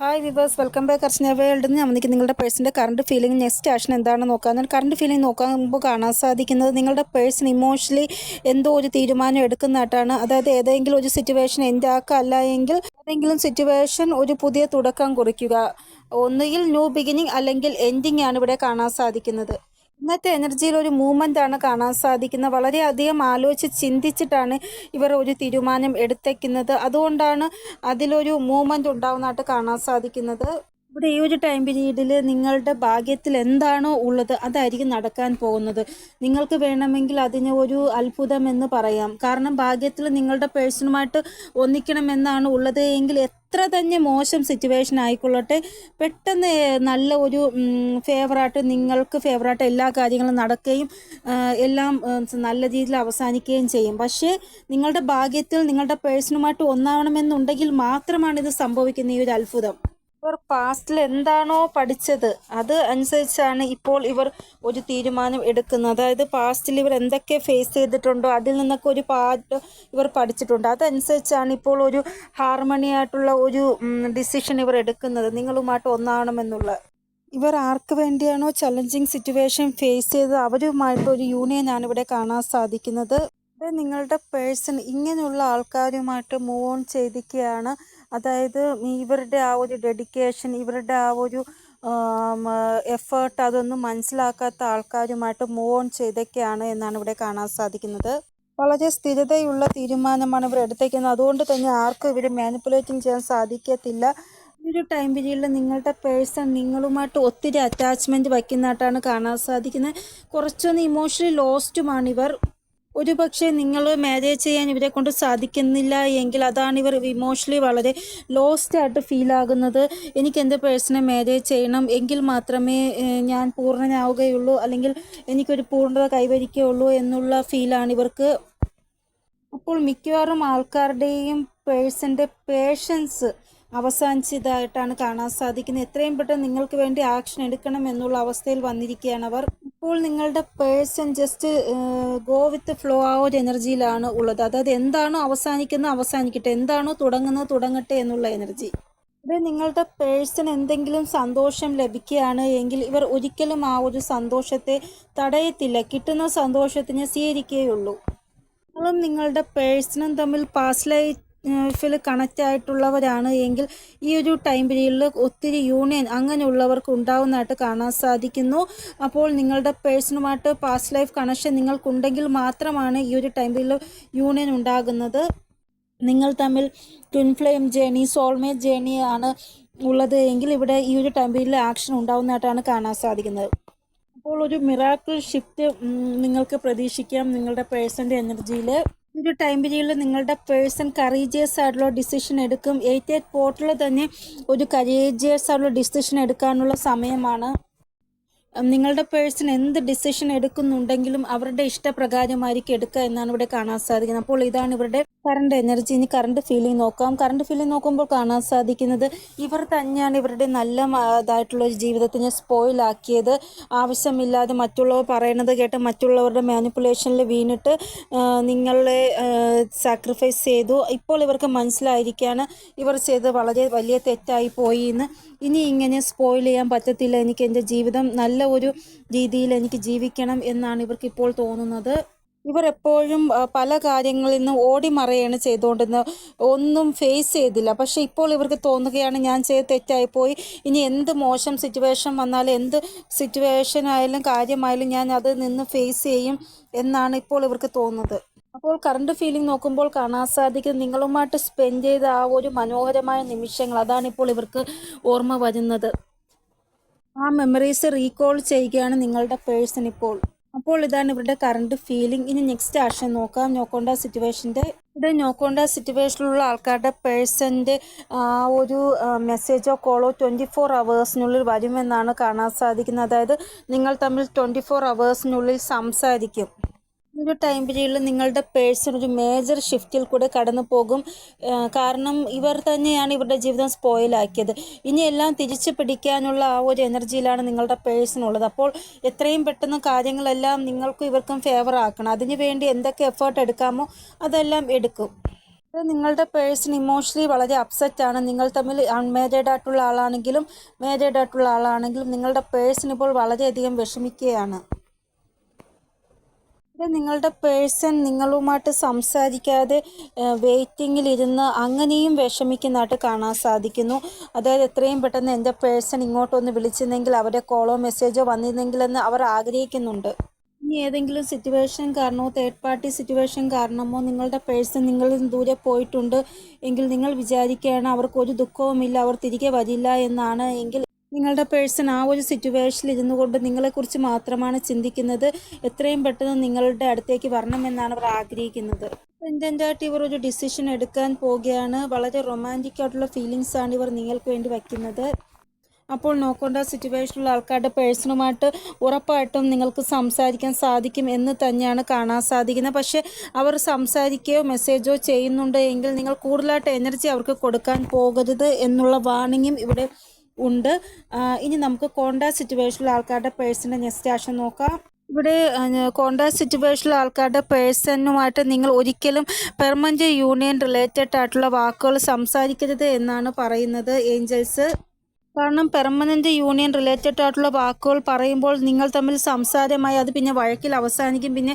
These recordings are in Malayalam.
Hi viewers welcome back Archana world ഞാൻ നമുക്ക് നിങ്ങളുടെ പേഴ്സിന്റെ കറണ്ട് ഫീലിംഗ് നെക്സ്റ്റ് ആക്ഷൻ എന്താണെന്ന് നോക്കാം. കറണ്ട് ഫീലിംഗ് നോക്കുമ്പോൾ കാണാൻ സാധിക്കുന്നത് നിങ്ങളുടെ പേഴ്സൺ ഇമോഷണലി എന്തോ ഒരു തീരുമാനം എടുക്കുന്നതായിട്ടാണ് അതായത് ഏതെങ്കിലും ഒരു സിറ്റുവേഷൻ എന്റെ ആക്കുക അല്ല എങ്കിൽ ഏതെങ്കിലും സിറ്റുവേഷൻ ഒരു പുതിയ തുടക്കം കുറിക്കുക. ഒന്നുകിൽ ന്യൂ ബിഗിനിങ് അല്ലെങ്കിൽ എൻഡിങ് ആണ് ഇവിടെ കാണാൻ സാധിക്കുന്നത്. ഇന്നത്തെ എനർജിയിൽ ഒരു മൂവ്മെന്റ് ആണ് കാണാൻ സാധിക്കുന്നത്. വളരെയധികം ആലോചിച്ച് ചിന്തിച്ചിട്ടാണ് ഇവർ ഒരു തീരുമാനം എടുത്തേക്കുന്നത്. അതുകൊണ്ടാണ് അതിലൊരു മൂവ്മെന്റ് ഉണ്ടാവുന്നതായിട്ട് കാണാൻ സാധിക്കുന്നത്. ഇവിടെ ഈ ഒരു ടൈം പീരീഡിൽ നിങ്ങളുടെ ഭാഗ്യത്തിൽ എന്താണോ ഉള്ളത് അതായിരിക്കും നടക്കാൻ പോകുന്നത്. നിങ്ങൾക്ക് വേണമെങ്കിൽ അതിനെ ഒരു അത്ഭുതം എന്ന് പറയാം. കാരണം ഭാഗ്യത്തിൽ നിങ്ങളുടെ പേഴ്സണുമായിട്ട് ഒന്നിക്കണമെന്നാണ് ഉള്ളത് എങ്കിൽ എത്ര തന്നെ മോശം സിറ്റുവേഷൻ ആയിക്കൊള്ളട്ടെ. പെട്ടെന്ന് നല്ല ഒരു ഫേവറായിട്ട് നിങ്ങൾക്ക് ഫേവറായിട്ട് എല്ലാ കാര്യങ്ങളും നടക്കുകയും എല്ലാം നല്ല രീതിയിൽ അവസാനിക്കുകയും ചെയ്യും. പക്ഷേ നിങ്ങളുടെ ഭാഗ്യത്തിൽ നിങ്ങളുടെ പേഴ്സണുമായിട്ട് ഒന്നാവണമെന്നുണ്ടെങ്കിൽ മാത്രമാണ് ഇത് സംഭവിക്കുന്ന ഈ ഒരു അത്ഭുതം. ഇവർ പാസ്റ്റിൽ എന്താണോ പഠിച്ചത് അത് അനുസരിച്ചാണ് ഇപ്പോൾ ഇവർ ഒരു തീരുമാനം എടുക്കുന്നത്. അതായത് പാസ്റ്റിൽ ഇവർ എന്തൊക്കെ ഫേസ് ചെയ്തിട്ടുണ്ടോ അതിൽ നിന്നൊക്കെ ഒരു പാട്ട് ഇവർ പഠിച്ചിട്ടുണ്ട്. അതനുസരിച്ചാണ് ഇപ്പോൾ ഒരു ഹാർമണി ആയിട്ടുള്ള ഒരു ഡിസിഷൻ ഇവർ എടുക്കുന്നത്. നിങ്ങളുമായിട്ട് ഒന്നാവണമെന്നുള്ള ഇവർ ആർക്ക് വേണ്ടിയാണോ ചലഞ്ചിങ് സിറ്റുവേഷൻ ഫേസ് ചെയ്തത് അവരുമായിട്ട് ഒരു യൂണിയനാണ് ഇവിടെ കാണാൻ സാധിക്കുന്നത്. നിങ്ങളുടെ പേഴ്സൺ ഇങ്ങനെയുള്ള ആൾക്കാരുമായിട്ട് മൂവ് ഓൺ ചെയ്തിരിക്കുകയാണ്. അതായത് ഇവരുടെ ആ ഒരു ഡെഡിക്കേഷൻ ഇവരുടെ ആ ഒരു എഫേർട്ട് അതൊന്നും മനസ്സിലാക്കാത്ത ആൾക്കാരുമായിട്ട് മൂവ് ഓൺ ചെയ്തൊക്കെയാണ് എന്നാണ് ഇവിടെ കാണാൻ സാധിക്കുന്നത്. വളരെ സ്ഥിരതയുള്ള തീരുമാനമാണ് ഇവർ എടുത്തേക്കുന്നത്. അതുകൊണ്ട് തന്നെ ആർക്കും ഇവർ മാനിപ്പുലേറ്റിംഗ് ചെയ്യാൻ സാധിക്കത്തില്ല. ഒരു ടൈം പീരീഡിൽ നിങ്ങളുടെ പേഴ്സൺ നിങ്ങളുമായിട്ട് ഒത്തിരി അറ്റാച്ച്മെന്റ് വയ്ക്കുന്നതായിട്ടാണ് കാണാൻ സാധിക്കുന്നത്. കുറച്ചൊന്ന് ഇമോഷണലി ലോസ്റ്റുമാണ് ഇവർ. ഒരു പക്ഷേ നിങ്ങൾ മാരേജ് ചെയ്യാൻ ഇവരെ കൊണ്ട് സാധിക്കുന്നില്ല എങ്കിൽ അതാണ് ഇവർ ഇമോഷണലി വളരെ ലോസ്റ്റ് ആയിട്ട് ഫീൽ ആകുന്നത്. എനിക്ക് എന്റെ പേഴ്സണെ മാരേജ് ചെയ്യണം എങ്കിൽ മാത്രമേ ഞാൻ പൂർണനാവുകയുള്ളൂ അല്ലെങ്കിൽ എനിക്കൊരു പൂർണത കൈവരിക്കുകയുള്ളൂ എന്നുള്ള ഫീലാണ് ഇവർക്ക്. അപ്പോൾ മിക്കവാറും ആൾക്കാരുടെയും പേഴ്സന്റെ പേഷ്യൻസ് അവസാനിച്ചതായിട്ടാണ് കാണാൻ സാധിക്കുന്നത്. എത്രയും പെട്ടെന്ന് നിങ്ങൾക്ക് വേണ്ടി ആക്ഷൻ എടുക്കണം എന്നുള്ള അവസ്ഥയിൽ വന്നിരിക്കുകയാണ് അവർ. ഇപ്പോൾ നിങ്ങളുടെ person just go with flow ആ ഒരു എനർജിയിലാണ് ഉള്ളത്. അതായത് എന്താണോ അവസാനിക്കുന്നത് അവസാനിക്കട്ടെ എന്താണോ തുടങ്ങുന്നത് തുടങ്ങട്ടെ എന്നുള്ള എനർജി. ഇവിടെ നിങ്ങളുടെ പേഴ്സൺ എന്തെങ്കിലും സന്തോഷം ലഭിക്കുകയാണ് എങ്കിൽ ഇവർ ഒരിക്കലും ആ ഒരു സന്തോഷത്തെ തടയത്തില്ല. കിട്ടുന്ന സന്തോഷത്തിന് സ്വീകരിക്കുകയുള്ളൂ. നിങ്ങളും നിങ്ങളുടെ പേഴ്സണും തമ്മിൽ പാസ്റ്റ് ലൈഫിൽ കണക്റ്റ് ആയിട്ടുള്ളവരാണ് എങ്കിൽ ഈ ഒരു ടൈം പീരീഡിൽ ഒത്തിരി യൂണിയൻ അങ്ങനെയുള്ളവർക്ക് ഉണ്ടാവുന്നതായിട്ട് കാണാൻ സാധിക്കുന്നു. അപ്പോൾ നിങ്ങളുടെ പേഴ്സണുമായിട്ട് പാസ്റ്റ് ലൈഫ് കണക്ഷൻ നിങ്ങൾക്കുണ്ടെങ്കിൽ മാത്രമാണ് ഈ ഒരു ടൈം പീരീഡിൽ യൂണിയൻ ഉണ്ടാകുന്നത്. നിങ്ങൾ തമ്മിൽ ട്വിൻ ഫ്ലെയിം ജേണി സോൾമേറ്റ് ആണ് ഉള്ളത് എങ്കിൽ ഇവിടെ ഈ ഒരു ടൈം പീരീഡിൽ ആക്ഷൻ ഉണ്ടാവുന്നതായിട്ടാണ് കാണാൻ സാധിക്കുന്നത്. അപ്പോൾ ഒരു മിറാക്കിൾ ഷിഫ്റ്റ് നിങ്ങൾക്ക് പ്രതീക്ഷിക്കാം നിങ്ങളുടെ പേഴ്സന്റെ എനർജിയിൽ ഒരു ടൈം പീരീഡിൽ നിങ്ങളുടെ പേഴ്സൺ കറീജിയസ് ആയിട്ടുള്ള ഡിസിഷൻ എടുക്കും. എയ്റ്റ് എയ്റ്റ് പോർട്ടിൽ തന്നെ ഒരു കറേജിയസ് ആയിട്ടുള്ള ഡിസിഷൻ എടുക്കാനുള്ള സമയമാണ്. നിങ്ങളുടെ പേഴ്സൺ എന്ത് ഡിസിഷൻ എടുക്കുന്നുണ്ടെങ്കിലും അവരുടെ ഇഷ്ടപ്രകാരമായിരിക്കും എടുക്കുക എന്നാണ് ഇവിടെ കാണാൻ സാധിക്കുന്നത്. അപ്പോൾ ഇതാണ് ഇവരുടെ കറണ്ട് എനർജി ഇനി കറണ്ട് ഫീലിംഗ് നോക്കാം. കറണ്ട് ഫീലിംഗ് നോക്കുമ്പോൾ കാണാൻ സാധിക്കുന്നത് ഇവർ തന്നെയാണ് ഇവരുടെ നല്ല ഇതായിട്ടുള്ള ഒരു ജീവിതത്തിനെ സ്പോയിലാക്കിയത് ആവശ്യമില്ലാതെ മറ്റുള്ളവർ പറയണത് കേട്ട് മറ്റുള്ളവരുടെ മാനിപ്പുലേഷനിൽ വീണിട്ട് നിങ്ങളെ സാക്രിഫൈസ് ചെയ്തു. ഇപ്പോൾ ഇവർക്ക് മനസ്സിലായിരിക്കുകയാണ് ഇവർ ചെയ്തത് വളരെ വലിയ തെറ്റായി പോയി എന്ന്. ഇനി ഇങ്ങനെ സ്പോയിൽ ചെയ്യാൻ പറ്റത്തില്ല. എനിക്ക് എന്റെ ജീവിതം നല്ല ഒരു രീതിയിൽ എനിക്ക് ജീവിക്കണം എന്നാണ് ഇവർക്ക് ഇപ്പോൾ തോന്നുന്നത്. ഇവർ എപ്പോഴും പല കാര്യങ്ങളിൽ നിന്ന് ഓടി മറയാണ് ചെയ്തുകൊണ്ടിരുന്നത്. ഒന്നും ഫേസ് ചെയ്തില്ല. പക്ഷേ ഇപ്പോൾ ഇവർക്ക് തോന്നുകയാണ് ഞാൻ ചെയ്ത് തെറ്റായിപ്പോയി ഇനി എന്ത് മോശം സിറ്റുവേഷൻ വന്നാലും എന്ത് സിറ്റുവേഷൻ ആയാലും കാര്യമായാലും ഞാൻ അത് നിന്ന് ഫേസ് ചെയ്യും എന്നാണ് ഇപ്പോൾ ഇവർക്ക് തോന്നുന്നത്. അപ്പോൾ കറണ്ട് ഫീലിംഗ് നോക്കുമ്പോൾ കാണാൻ സാധിക്കും. നിങ്ങളുമായിട്ട് സ്പെൻഡ് ചെയ്ത ആ ഒരു മനോഹരമായ നിമിഷങ്ങൾ. അതാണ് ഇപ്പോൾ ഇവർക്ക് ഓർമ്മ വരുന്നത്. ആ മെമ്മറീസ് റീകോൾ ചെയ്യുകയാണ് നിങ്ങളുടെ പേഴ്സൺ ഇപ്പോൾ. അപ്പോൾ ഇതാണ് ഇവരുടെ കറണ്ട് ഫീലിംഗ് ഇനി നെക്സ്റ്റ് ആക്ഷൻ നോക്കാം. നോക്കോണ്ട സിറ്റുവേഷന്റെ ഇവിടെ നോക്കോണ്ട സിറ്റുവേഷനിലുള്ള ആൾക്കാരുടെ പേഴ്സന്റെ ഒരു മെസ്സേജോ കോളോ ട്വന്റി ഫോർ അവേഴ്സിനുള്ളിൽ വരുമെന്നാണ് കാണാൻ സാധിക്കുന്നത്. അതായത് നിങ്ങൾ തമ്മിൽ ട്വന്റി ഫോർ അവേഴ്സിനുള്ളിൽ സംസാരിക്കും. ഒരു ടൈം പീരീഡിൽ നിങ്ങളുടെ പേഴ്സൺ ഒരു മേജർ ഷിഫ്റ്റിൽ കൂടെ കടന്നു പോകും. കാരണം ഇവർ തന്നെയാണ് ഇവരുടെ ജീവിതം സ്പോയിലാക്കിയത് ഇനി എല്ലാം തിരിച്ചു പിടിക്കാനുള്ള ആ ഒരു എനർജിയിലാണ് നിങ്ങളുടെ പേഴ്സൺ ഉള്ളത്. അപ്പോൾ എത്രയും പെട്ടെന്ന് കാര്യങ്ങളെല്ലാം നിങ്ങൾക്കും ഇവർക്കും ഫേവർ ആക്കണം. അതിനു വേണ്ടി എന്തൊക്കെ എഫേർട്ട് എടുക്കാമോ അതെല്ലാം എടുക്കും. നിങ്ങളുടെ പേഴ്സൺ ഇമോഷണലി വളരെ അപ്സെറ്റ് ആണ്. നിങ്ങൾ തമ്മിൽ അൺമാരീഡ് ആയിട്ടുള്ള ആളാണെങ്കിലും മാരീഡ് ആയിട്ടുള്ള ആളാണെങ്കിലും നിങ്ങളുടെ പേഴ്സൺ ഇപ്പോൾ വളരെയധികം വിഷമിക്കുകയാണ്. നിങ്ങളുടെ പേഴ്സൺ നിങ്ങളുമായിട്ട് സംസാരിക്കാതെ വെയിറ്റിങ്ങിലിരുന്ന് അങ്ങനെയും വിഷമിക്കുന്നതായിട്ട് കാണാൻ സാധിക്കുന്നു. അതായത് എത്രയും പെട്ടെന്ന് എന്റെ പേഴ്സൺ ഇങ്ങോട്ടൊന്ന് വിളിച്ചിരുന്നെങ്കിൽ അവരെ കോളോ മെസ്സേജോ വന്നിരുന്നെങ്കിലെന്ന് അവർ ആഗ്രഹിക്കുന്നുണ്ട്. ഇനി ഏതെങ്കിലും സിറ്റുവേഷൻ കാരണമോ തേർഡ് പാർട്ടി സിറ്റുവേഷൻ കാരണമോ നിങ്ങളുടെ പേഴ്സൺ നിങ്ങളിൽ ദൂരെ പോയിട്ടുണ്ട് എങ്കിൽ നിങ്ങൾ വിചാരിക്കുകയാണ് അവർക്ക് ഒരു ദുഃഖവുമില്ല അവർ തിരികെ വരില്ല എന്നാണ്. എങ്കിൽ നിങ്ങളുടെ പേഴ്സൺ ആ ഒരു സിറ്റുവേഷനിൽ ഇരുന്നു കൊണ്ട് നിങ്ങളെക്കുറിച്ച് മാത്രമാണ് ചിന്തിക്കുന്നത്. എത്രയും പെട്ടെന്ന് നിങ്ങളുടെ അടുത്തേക്ക് വരണമെന്നാണ് അവർ ആഗ്രഹിക്കുന്നത്. ഇന്റന്റായിട്ട് ഇവർ ഒരു ഡിസിഷൻ എടുക്കാൻ പോവുകയാണ്. വളരെ റൊമാന്റിക് ആയിട്ടുള്ള ഫീലിങ്സ് ആണ് ഇവർ നിങ്ങൾക്ക് വേണ്ടി വയ്ക്കുന്നത്. അപ്പോൾ നോക്കേണ്ട സിറ്റുവേഷനിലുള്ള ആൾക്കാരുടെ പേഴ്സണുമായിട്ട് ഉറപ്പായിട്ടും നിങ്ങൾക്ക് സംസാരിക്കാൻ സാധിക്കും എന്ന് തന്നെയാണ് കാണാൻ സാധിക്കുന്നത്. പക്ഷേ അവർ സംസാരിക്കുകയോ മെസ്സേജോ ചെയ്യുന്നുണ്ട് എങ്കിൽ നിങ്ങൾ കൂടുതലായിട്ട് എനർജി അവർക്ക് കൊടുക്കാൻ പോകരുത് എന്നുള്ള വാർണിങ്ങും ഇവിടെ ഉണ്ട്. ഇനി നമുക്ക് കോണ്ടാക്ട് സിറ്റുവേഷനിൽ ആൾക്കാരുടെ പേഴ്സിന്റെ നെക്സ്റ്റ് ആക്ഷൻ നോക്കാം. ഇവിടെ കോണ്ടാക്ട് സിറ്റുവേഷനിൽ ആൾക്കാരുടെ പേഴ്സണുമായിട്ട് നിങ്ങൾ ഒരിക്കലും പെർമനന്റ് യൂണിയൻ റിലേറ്റഡ് ആയിട്ടുള്ള വാക്കുകൾ സംസാരിക്കരുത് എന്നാണ് പറയുന്നത് ഏഞ്ചൽസ് കാരണം പെർമനന്റ് യൂണിയൻ റിലേറ്റഡ് ആയിട്ടുള്ള വാക്കുകൾ പറയുമ്പോൾ നിങ്ങൾ തമ്മിൽ സംസാരമായി അത് പിന്നെ വഴക്കിൽ അവസാനിക്കും പിന്നെ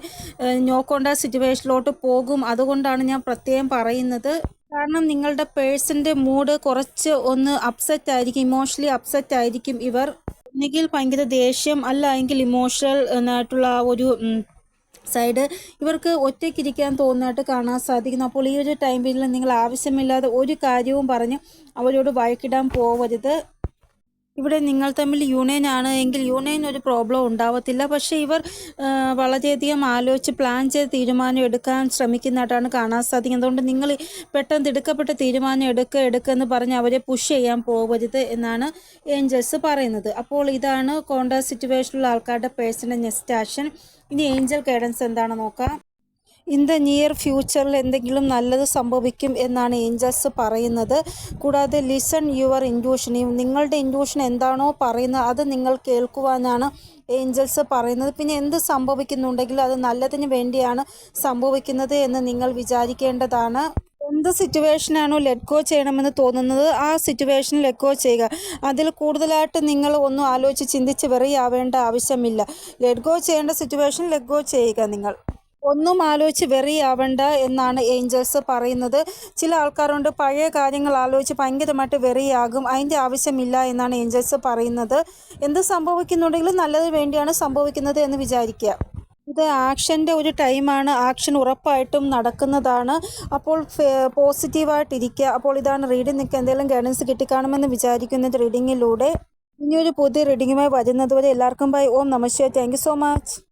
നോ സിറ്റുവേഷനിലോട്ട് പോകും. അതുകൊണ്ടാണ് ഞാൻ പ്രത്യേകം പറയുന്നത്. കാരണം നിങ്ങളുടെ പേഴ്സന്റെ മൂഡ് കുറച്ച് ഒന്ന് അപ്സെറ്റ് ആയിരിക്കും ഇമോഷണലി അപ്സെറ്റ് ആയിരിക്കും. ഇവർ ഒന്നുകിൽ ഭയങ്കര ദേഷ്യം അല്ല എങ്കിൽ ഇമോഷണൽ ആയിട്ടുള്ള ആ ഒരു സൈഡ് ഇവർക്ക് ഒറ്റയ്ക്കിരിക്കാൻ തോന്നുന്നതായിട്ട് കാണാൻ സാധിക്കുന്നു. അപ്പോൾ ഈ ഒരു ടൈം ടൈമിൽ നിങ്ങൾ ആവശ്യമില്ലാതെ ഒരു കാര്യവും പറഞ്ഞ് അവരോട് വഴക്കിടാൻ പോവരുത്. ഇവിടെ നിങ്ങൾ തമ്മിൽ യൂണിയൻ ആണ് എങ്കിൽ യൂണിയൻ ഒരു പ്രോബ്ലം ഉണ്ടാവത്തില്ല. പക്ഷേ ഇവർ വളരെയധികം ആലോചിച്ച് പ്ലാൻ ചെയ്ത് തീരുമാനം എടുക്കാൻ ശ്രമിക്കുന്നതായിട്ടാണ് കാണാൻ സാധിക്കുന്നത്. അതുകൊണ്ട് നിങ്ങൾ പെട്ടെന്ന് തിടുക്കപ്പെട്ട തീരുമാനം എടുക്കുക എടുക്കുക എന്ന് പറഞ്ഞ് അവരെ പുഷ് ചെയ്യാൻ പോകരുത് എന്നാണ് ഏഞ്ചൽസ് പറയുന്നത്. അപ്പോൾ ഇതാണ് കോണ്ടാക്ട് സിറ്റുവേഷനിലുള്ള ആൾക്കാരുടെ പേഴ്സണൽ നെക്സ്റ്റ് ആക്ഷൻ ഇനി ഏഞ്ചൽ ഗൈഡൻസ് എന്താണെന്ന് നോക്കാം. ഇൻ ദ നിയർ ഫ്യൂച്ചറിൽ എന്തെങ്കിലും നല്ലത് സംഭവിക്കും എന്നാണ് ഏഞ്ചൽസ് പറയുന്നത്. കൂടാതെ ലിസൺ യുവർ ഇൻഡ്യൂഷൻ നിങ്ങളുടെ ഇൻഡ്യൂഷൻ എന്താണോ പറയുന്നത് അത് നിങ്ങൾ കേൾക്കുവാനാണ് ഏഞ്ചൽസ് പറയുന്നത്. പിന്നെ എന്ത് സംഭവിക്കുന്നുണ്ടെങ്കിലും അത് നല്ലതിന് വേണ്ടിയാണ് സംഭവിക്കുന്നത് എന്ന് നിങ്ങൾ വിചാരിക്കേണ്ടതാണ്. എന്ത് സിറ്റുവേഷനാണോ ലെറ്റ് ഗോ ചെയ്യണമെന്ന് തോന്നുന്നത് ആ സിറ്റുവേഷൻ ലെറ്റ് ഗോ ചെയ്യുക. അതിൽ കൂടുതലായിട്ട് നിങ്ങൾ ഒന്നും ആലോചിച്ച് ചിന്തിച്ച് വെറിയാവേണ്ട ആവശ്യമില്ല. ലെറ്റ് ഗോ ചെയ്യേണ്ട സിറ്റുവേഷൻ ലെറ്റ് ഗോ ചെയ്യുക നിങ്ങൾ. ഒന്നും ആലോചിച്ച് ആവണ്ട എന്നാണ് ഏഞ്ചൽസ് പറയുന്നത്. ചില ആൾക്കാരുണ്ട് പഴയ കാര്യങ്ങൾ ആലോചിച്ച് ഭയങ്കരമായിട്ട് വെറിയാകും അതിന്റെ ആവശ്യമില്ല എന്നാണ് ഏഞ്ചൽസ് പറയുന്നത്. എന്ത് സംഭവിക്കുന്നുണ്ടെങ്കിലും നല്ലത് വേണ്ടിയാണ് സംഭവിക്കുന്നത് എന്ന് വിചാരിക്കുക ഇത് ആക്ഷന്റെ ഒരു ടൈമാണ് ആക്ഷൻ ഉറപ്പായിട്ടും നടക്കുന്നതാണ്. അപ്പോൾ പോസിറ്റീവായിട്ടിരിക്കുക അപ്പോൾ ഇതാണ് റീഡിംഗ് നിങ്ങൾക്ക് എന്തെങ്കിലും ഗൈഡൻസ് കിട്ടിക്കാണുമെന്ന് വിചാരിക്കുന്നത് റീഡിങ്ങിലൂടെ. ഇനിയൊരു പുതിയ റീഡിങ്ങുമായി വരുന്നതുവരെ എല്ലാവർക്കും ബൈ. ഓം നമസ്തേ താങ്ക് സോ മച്ച്.